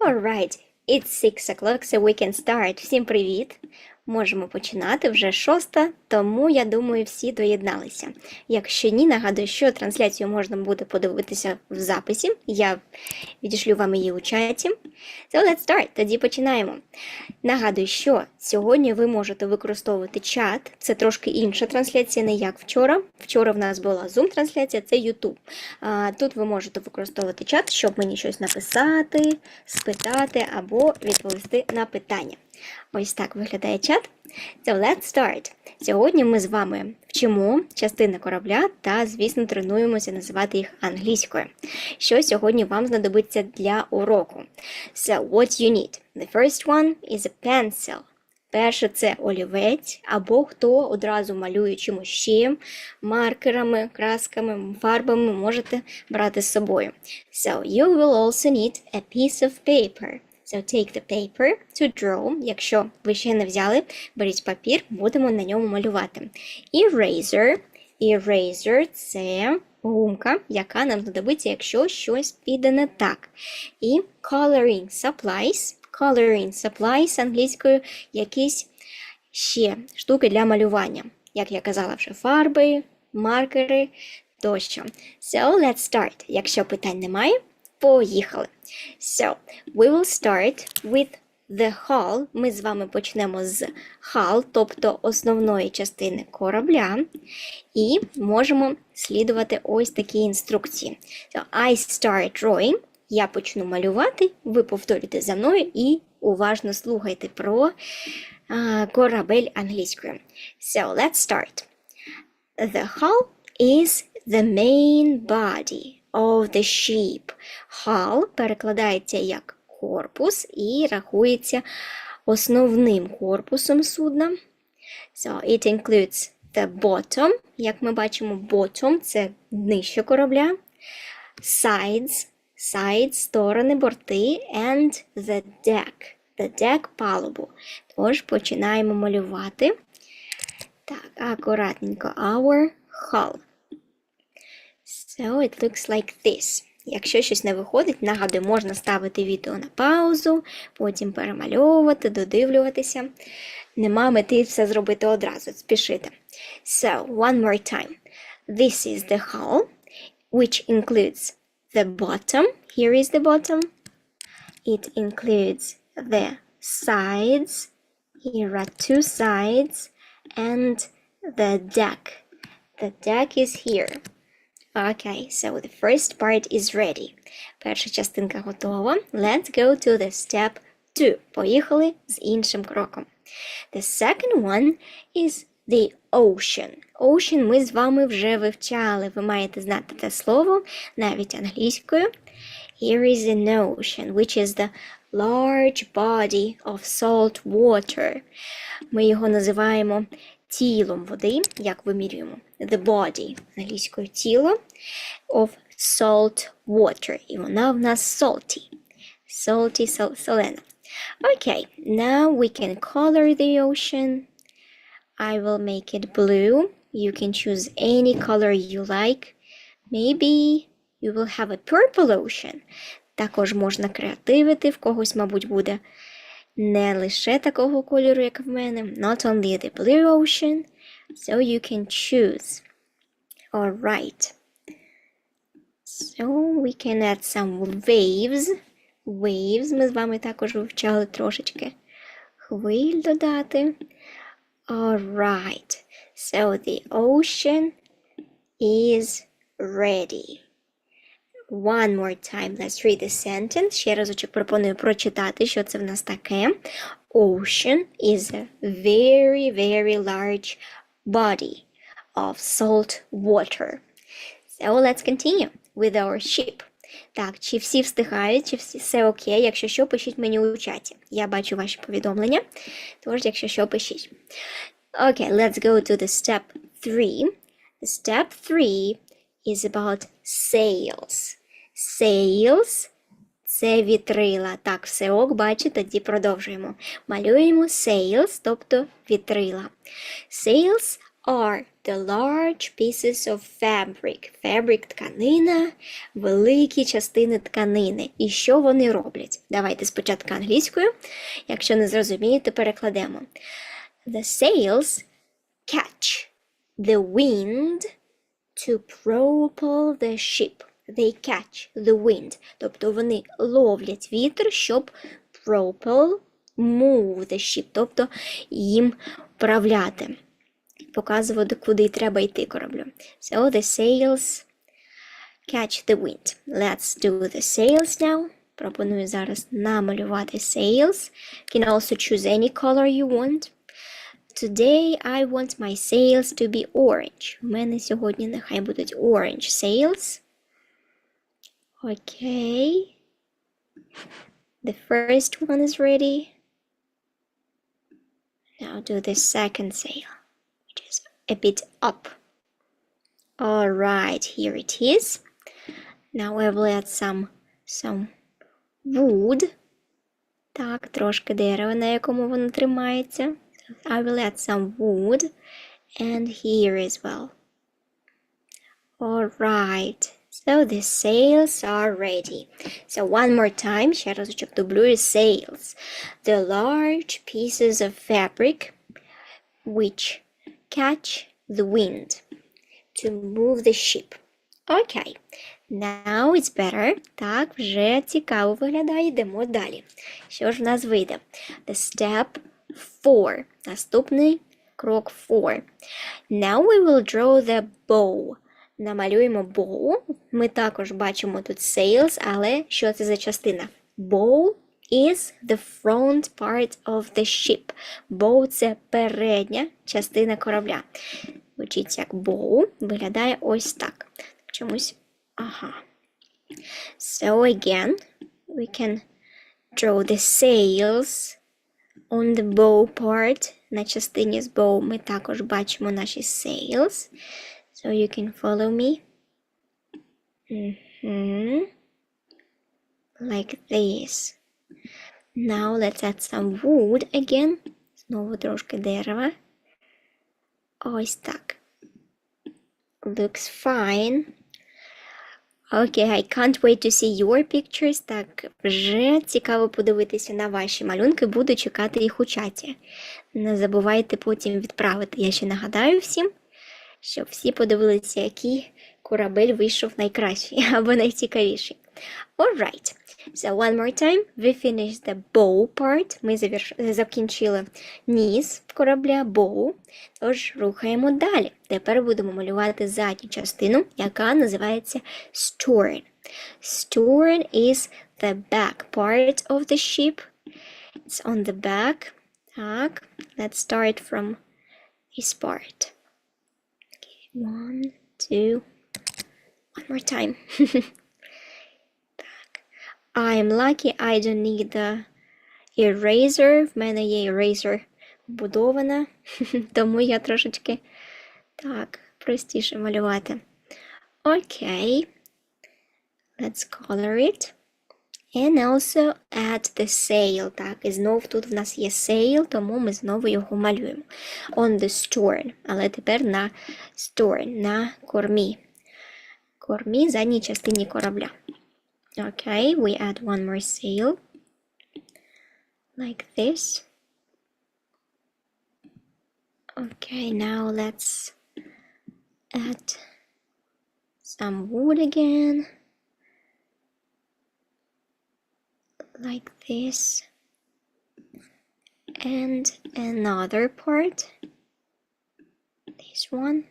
Alright, it's six o'clock, so we can start. Всім привіт! Можемо починати вже шоста, тому я думаю, всі доєдналися. Якщо ні, нагадую, що трансляцію можна буде подивитися в записі. Я відішлю вам її у чаті. So let's start. Тоді починаємо. Нагадую, що сьогодні ви можете використовувати чат. Це трошки інша трансляція, не як вчора. Вчора в нас була Zoom-трансляція, це YouTube. Тут ви можете використовувати чат, щоб мені щось написати, спитати або відповісти на питання. Ось так виглядає чат. So let's start. Сьогодні ми з вами вчимо частини корабля та, звісно, тренуємося називати їх англійською. Що сьогодні вам знадобиться для уроку? So, what you need? The first one is a pencil. Перше це олівець, або хто одразу малює чимось ще, маркерами, красками, фарбами можете брати з собою. So, you will also need a piece of paper. So take the paper to draw. Якщо ви ще не взяли, беріть папір, будемо на ньому малювати. Eraser. Eraser – це гумка, яка нам знадобиться, якщо щось піде не так. І coloring supplies. Coloring supplies англійською якісь ще штуки для малювання. Як я казала вже, фарби, маркери тощо. So, let's start. Якщо питань немає, поїхали. So, we will start with the hull. Ми з вами почнемо з hull, тобто основної частини корабля, і можемо слідувати ось такі інструкції. So, I start drawing. Я почну малювати, ви повторюєте за мною і уважно слухайте про а, корабель англійською. So, let's start. The hull is the main body of the ship. Hull перекладається як корпус і рахується основним корпусом судна. So it includes the bottom. Як ми бачимо, bottom – це днище корабля. Sides, sides – сторони, борти, and the deck. The deck – палубу. Тож починаємо малювати. Так, акуратненько. Our hull. So it looks like this. Якщо щось не виходить, нагадую, можна ставити відео на паузу, потім перемальовувати, додивлюватися. Нема мети все зробити одразу, спішити. So, one more time. This is the hull, which includes the bottom. Here is the bottom. It includes the sides. Here are two sides. And the deck. The deck is here. Okay, so the first part is ready. Перша частинка готова. Let's go to the step 2. Поїхали з іншим кроком. The second one is the ocean. Ocean ми з вами вже вивчали. Ви маєте знати це слово навіть англійською. Here is an ocean, which is the large body of salt water. Ми його називаємо тілом води, як вимірюємо. The body англійською тіло of salt water. І вона в нас salty. Salty, солена. Okay, now we can color the ocean. I will make it blue. You can choose any color you like. Maybe you will have a purple ocean. Також можна креативити, в когось, мабуть, буде не лише такого кольору, як в мене. Not only the blue ocean, so you can choose. Alright. So we can add some waves. Waves ми з вами також вивчали трошечки. Хвиль додати. Alright. So the ocean is ready. One more time, let's read the sentence. Ще разочок пропоную прочитати, що це в нас таке. Ocean is a very, very large body of salt water. So let's continue with our ship. Так, чи всі встигають, чи всі все окей. Якщо що, пишіть мені у чаті. Я бачу ваші повідомлення. Тож, якщо що, пишіть. Okay, let's go to the step 3. Step 3 is about sails. Sails – це вітрила. Так, все ок, бачу, тоді продовжуємо. Малюємо sails, тобто вітрила. Sails are the large pieces of fabric. Fabric – тканина, великі частини тканини. І що вони роблять? Давайте спочатку англійською. Якщо не зрозумієте, перекладемо. The sails catch the wind to propel the ship. They catch the wind. Тобто вони ловлять вітер, щоб propel move the ship, тобто їм правляти, показувати, куди треба йти кораблю. So the sails catch the wind. Let's do the sails now. Пропоную зараз намалювати sails. You can also choose any color you want. Today I want my sails to be orange. У мене сьогодні нехай будуть orange sails. Okay. The first one is ready. Now do the second sail, which is a bit up. All right, here it is. Now I will add some some wood. Так, трошки дерева, на якому воно тримається. I will add some wood and here as well. All right. So the sails are ready. So one more time, ще разочок дублюю sails. The large pieces of fabric which catch the wind to move the ship. Okay. Now it's better. Так, вже цікаво виглядає. Йдемо далі. Що ж в нас вийде? The step 4. Наступний крок 4. Now we will draw the bow. Намалюємо bow. Ми також бачимо тут sails, але що це за частина? Bow is the front part of the ship. Bow – це передня частина корабля. Звучить як bow, виглядає ось так. Чомусь. Ага. So again, we can draw the sails on the bow part. На частині з bow ми також бачимо наші sails. So you can follow me. Mhm. Like this. Now let's add some wood again. Знову трошки дерева. Ось так. Looks fine. Okay, I can't wait to see your pictures. Так, вже цікаво подивитися на ваші малюнки. Буду чекати їх у чаті. Не забувайте потім відправити. Я ще нагадаю всім, щоб всі подивилися, який корабель вийшов найкращий або найцікавіший. Alright. So one more time. We finished the bow part. Ми заверш... закінчили ніс корабля bow. Тож рухаємо далі. Тепер будемо малювати задню частину, яка називається stern. Stern is the back part of the ship. It's on the back. Так, let's start from this part. Okay, one, two, one more time. так. I'm lucky I don't need the eraser. В мене є eraser вбудована, тому я трошечки так, простіше малювати. Окей. Let's color it. And also add the sail. Так, і знов тут в нас є sail, тому ми знову його малюємо. On the stern. Але тепер на stern, на кормі. Кормі, задній частині корабля. Okay, we add one more sail. Like this. Okay, now let's add some wood again. Like this. And another part. This one.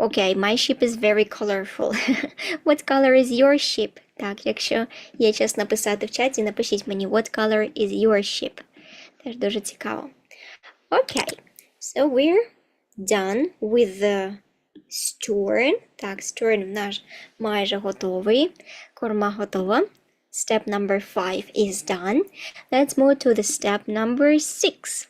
Okay, my ship is very colorful. what color is your ship? Так, якщо є час написати в чаті, напишіть мені what color is your ship. Теж дуже цікаво. Okay, so we're done with the stern. Так, stern в наш майже готовий. Корма готова. Step number five is done. Let's move to the step number six.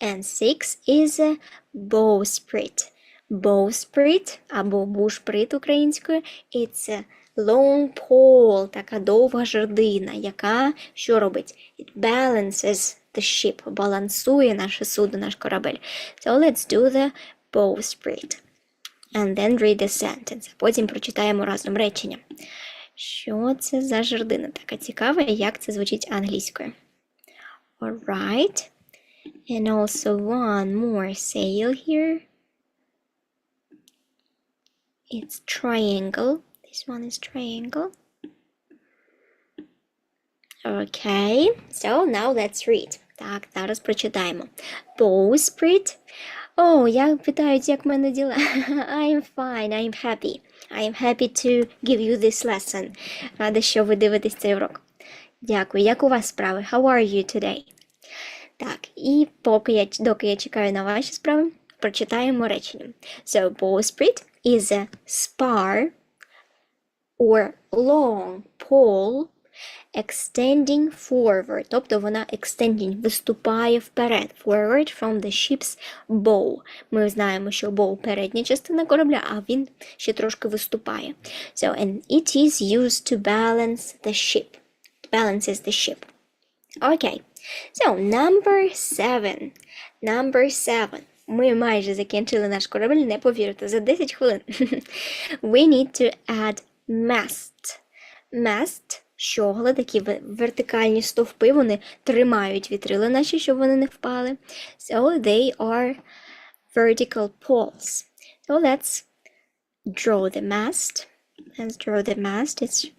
And six is a bowsprit. Bowsprit або бушприт українською. It's a long pole, така довга жердина, яка що робить? It balances the ship, балансує наше судно, наш корабель. So let's do the bowsprit. And then read the sentence. Потім прочитаємо разом речення. Що це за жердина така цікава, і як це звучить англійською? Alright. And also one more sail here. It's triangle. This one is triangle. Okay, so now let's read. Так, зараз прочитаємо. Bowsprit. О, я питають, як в мене діла. I'm fine, I'm happy. I'm happy to give you this lesson. Рада, що ви дивитесь цей урок. Дякую. Як у вас справи? How are you today? Так, і поки я, доки я чекаю на ваші справи, прочитаємо речення. So, bowsprit is a spar or long pole extending forward, тобто вона extending виступає вперед, forward from the ship's bow. Ми знаємо, що bow – передня частина корабля, а він ще трошки виступає. So, and it is used to balance the ship. Balances the ship. Okay. So, number seven. Number seven. Ми майже закінчили наш корабель, не повірите, за 10 хвилин. We need to add mast. Mast – щогла, такі вертикальні стовпи, вони тримають вітрила наші, щоб вони не впали. So they are vertical poles. So let's draw the mast. Let's draw the mast. It's,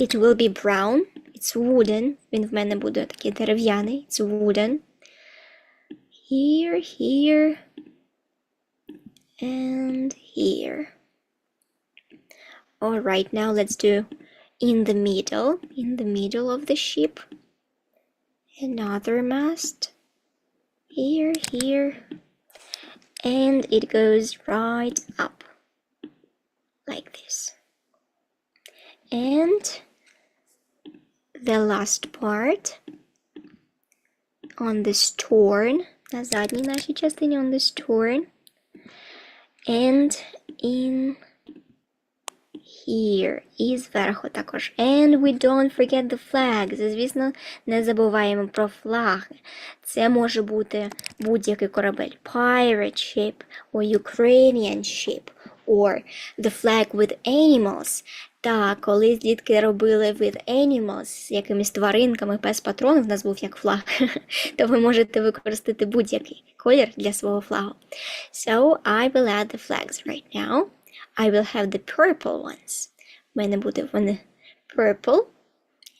it will be brown. It's wooden. Він в мене буде такий дерев'яний. It's wooden. Here, here, and here. All right, now let's do in the middle, in the middle of the ship. Another mast. Here, here. And it goes right up. Like this. And the last part on the stern, на задній нашій частині on the stern. And in here і зверху також. And we don't forget the flags. Звісно, не забуваємо про флаги. Це може бути будь-який корабель. Pirate ship or Ukrainian ship or the flag with animals. Так, колись дітки робили with animals з якимись тваринками, пес патрон в нас був як флаг, то ви можете використати будь-який колір для свого флагу. So I will add the flags right now. I will have the purple ones. У мене буде вони purple.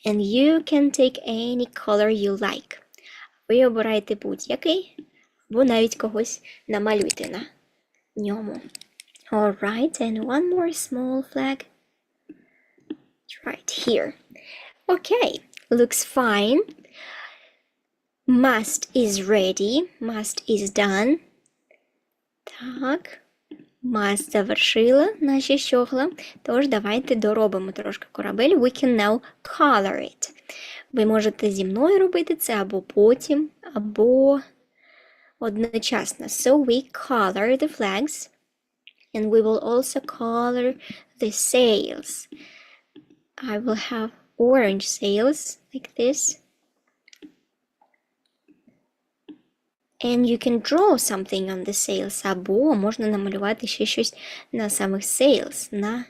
And you can take any color you like. Ви обираєте будь-який, або навіть когось намалюйте на ньому. Alright, and one more small flag. Right here. Okay, looks fine. Must is ready. Must is done. Так. Мас завершила наші щогла, тож давайте доробимо трошки корабель. We can now color it. Ви можете зі мною робити це або потім, або одночасно. So we color the flags, and we will also color the sails. I will have orange sails like this. And you can draw something on the sails, або можна намалювати ще щось на самих sails, на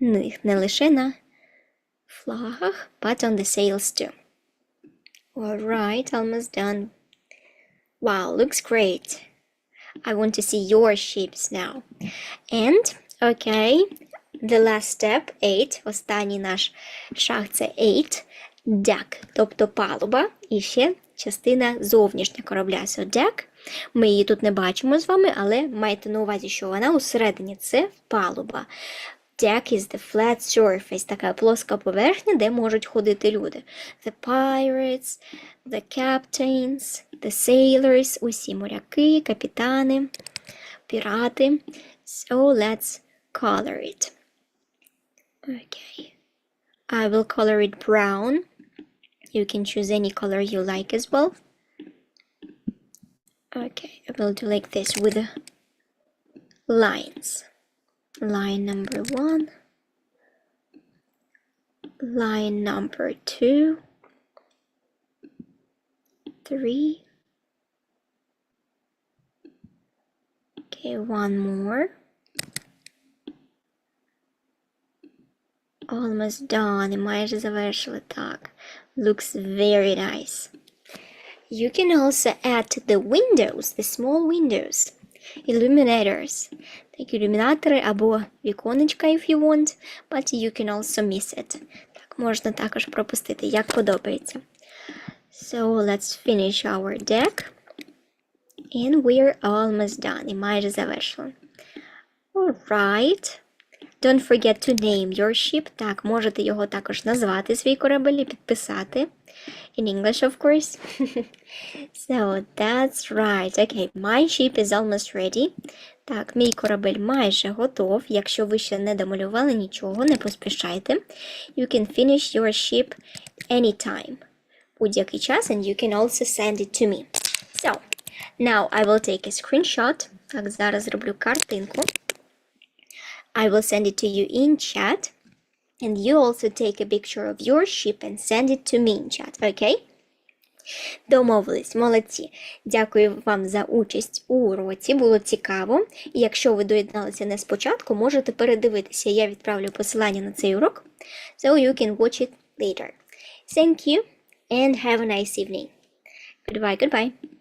них, не лише на флагах, but on the sails too. Alright, almost done. Wow, looks great. I want to see your ships now. And, okay, the last step, 8, останній наш шаг це 8, deck, тобто палуба, і ще частина зовнішня корабля. So deck. Ми її тут не бачимо з вами, але майте на увазі, що вона усередині це палуба. Deck is the flat surface, така плоска поверхня, де можуть ходити люди. The pirates, the captains, the sailors, усі моряки, капітани, пірати. So let's color it. Okay. I will color it brown. You can choose any color you like as well. Okay, I will do like this with lines. Line number one, line number two, three, Okay, one more. Almost done. І майже завершили. Так. Looks very nice. You can also add the windows, the small windows, illuminators. Так, ілюмінатори або віконечка, if you want, but you can also miss it. Так, можна також пропустити, як подобається. So, let's finish our deck. And we're almost done. І майже завершили. Alright. Don't forget to name your ship. Так, можете його також назвати свій корабель і підписати. In English, of course. so, that's right. Okay, my ship is almost ready. Так, мій корабель майже готов. Якщо ви ще не домалювали нічого, не поспішайте. You can finish your ship anytime. Будь-який час, and you can also send it to me. So, now I will take a screenshot. Так, зараз зроблю картинку. I will send it to you in chat. And you also take a picture of your ship and send it to me in chat, okay? Домовились, молодці. Дякую вам за участь у уроці. Було цікаво. Якщо ви доєдналися не спочатку, можете передивитися. Я відправлю посилання на цей урок. So you can watch it later. Thank you and have a nice evening. Goodbye, goodbye.